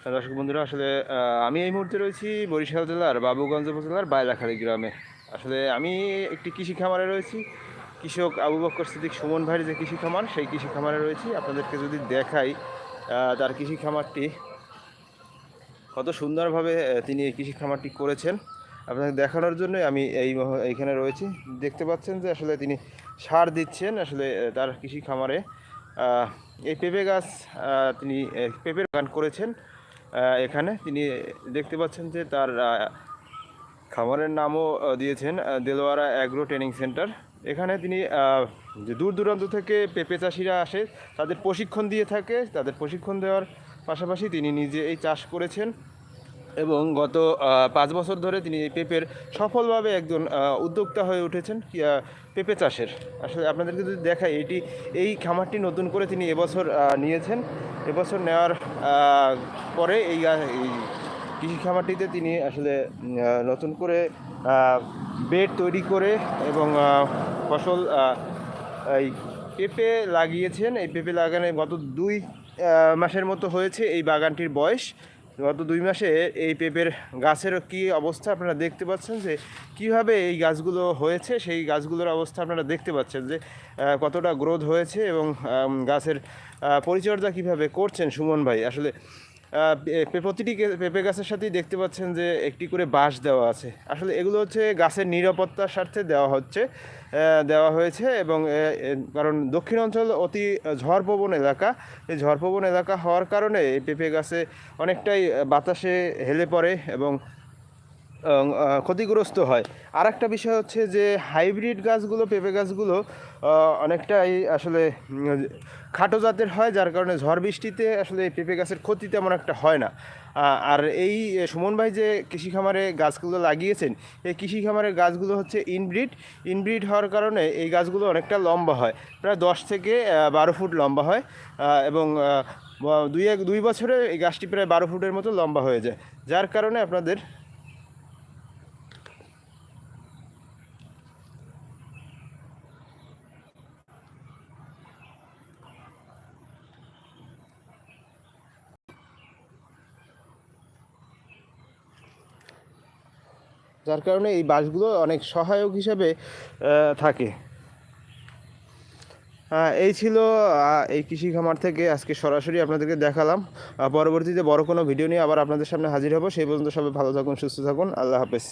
হ্যাঁ, দর্শক বন্ধুরা আসলে আমি এই মুহূর্তে রয়েছি বরিশাল জেলার বাবুগঞ্জ উপজেলার বাইলাখালী গ্রামে। আসলে আমি একটি কৃষি খামারে রয়েছি। কৃষক আবু বক্কর সিদ্দিক সুমন ভাইয়ের যে কৃষি খামার সেই কৃষি খামারে রয়েছি। আপনাদেরকে যদি দেখাই তার কৃষি খামারটি কত সুন্দরভাবে তিনি এই কৃষি খামারটি করেছেন। আপনাকে দেখানোর জন্য আমি এই এইখানে রয়েছি। দেখতে পাচ্ছেন যে আসলে তিনি সার দিচ্ছেন। আসলে তার কৃষি খামারে এই পেঁপে গাছ তিনি পেঁপের বাগান করেছেন। এখানে তিনি দেখতে পাচ্ছেন যে তার খামারের নামও দিয়েছেন দেলোয়ারা অ্যাগ্রো ট্রেনিং সেন্টার। এখানে তিনি যে দূর দূরান্ত থেকে পেঁপে চাষিরা আসে, তাদের প্রশিক্ষণ দিয়ে থাকে। তাদের প্রশিক্ষণ দেওয়ার পাশাপাশি তিনি নিজে এই চাষ করেছেন। এবং গত পাঁচ বছর ধরে তিনি এই পেঁপের সফলভাবে একজন উদ্যোক্তা হয়ে উঠেছেন পেঁপে চাষের। আসলে আপনাদেরকে যদি দেখাই, এটি, এই খামারটি নতুন করে তিনি এবছর নিয়েছেন। এবছর নেওয়ার পরে এই কৃষি খামারটিতে তিনি আসলে নতুন করে বেড তৈরি করে এবং ফসল এই পেঁপে লাগিয়েছেন। এই পেঁপে লাগানো গত দুই মাসের মতো হয়েছে এই বাগানটির বয়স। গত দুই মাসে এই পেঁপের গাছের কি অবস্থা আপনারা দেখতে পাচ্ছেন যে কীভাবে এই গাছগুলো হয়েছে, সেই গাছগুলোর অবস্থা আপনারা দেখতে পাচ্ছেন যে কতটা গ্রোথ হয়েছে এবং গাছের পরিচর্যা কীভাবে করছেন সুমন ভাই? আসলে প্রতিটি পেঁপে গাছের সাথেই দেখতে পাচ্ছেন যে একটি করে বাঁশ দেওয়া আছে। আসলে এগুলো হচ্ছে গাছের নিরাপত্তার স্বার্থে দেওয়া হচ্ছে দেওয়া হয়েছে এবং কারণ দক্ষিণ অঞ্চল অতি ঝড়প্রবণ এলাকা। এই ঝড়প্রবণ এলাকা হওয়ার কারণে এই পেঁপে গাছে অনেকটাই বাতাসে হেলে পড়ে এবং ক্ষতিগ্রস্ত হয়। আর একটা বিষয় হচ্ছে যে, হাইব্রিড গাছগুলো, পেঁপে গাছগুলো অনেকটাই আসলে খাটো জাতের হয়, যার কারণে ঝড় বৃষ্টিতে আসলে পেঁপে গাছের ক্ষতি তেমন একটা হয় না। আর এই সুমন ভাই যে কৃষি খামারে গাছগুলো লাগিয়েছেন, এই কৃষি খামারের গাছগুলো হচ্ছে ইনব্রিড। ইনব্রিড হওয়ার কারণে এই গাছগুলো অনেকটা লম্বা হয়, প্রায় দশ থেকে বারো ফুট লম্বা হয় এবং দুই এক, দুই বছরে এই গাছটি প্রায় বারো ফুটের মতো লম্বা হয়ে যায়। যার কারণে আপনাদের যার কারণে এই বাসগুলো অনেক সহায়ক হিসাবে থাকে। এই ছিল এই কৃষি খামার থেকে আজকে সরাসরি আপনাদেরকে দেখালাম। পরবর্তীতে বড় কোনো ভিডিও নিয়ে আবার আপনাদের সামনে হাজির হব। সেই পর্যন্ত সবাই ভালো থাকুন, সুস্থ থাকুন। আল্লাহ হাফেজ।